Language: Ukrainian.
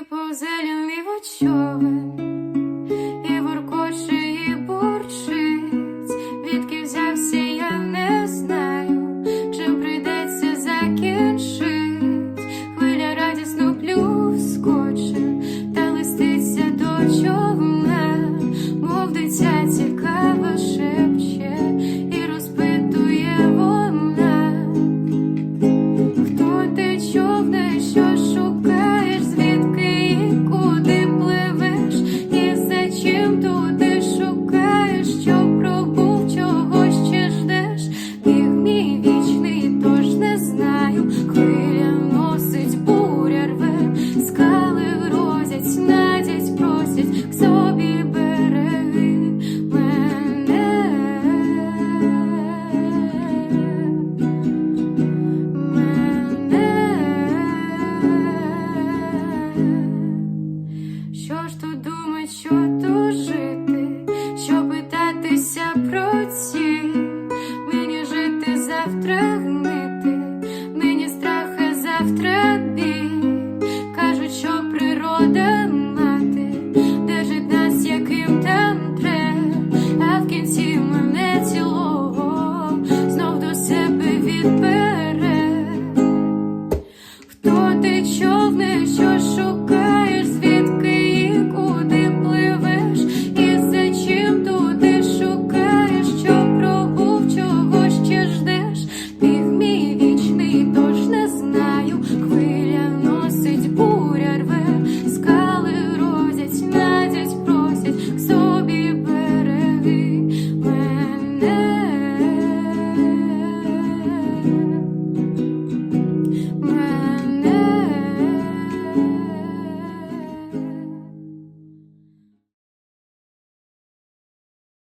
і повзе лінливо. Що ж тут думать, що тут жити, що питатися про ці, мені жити завтра.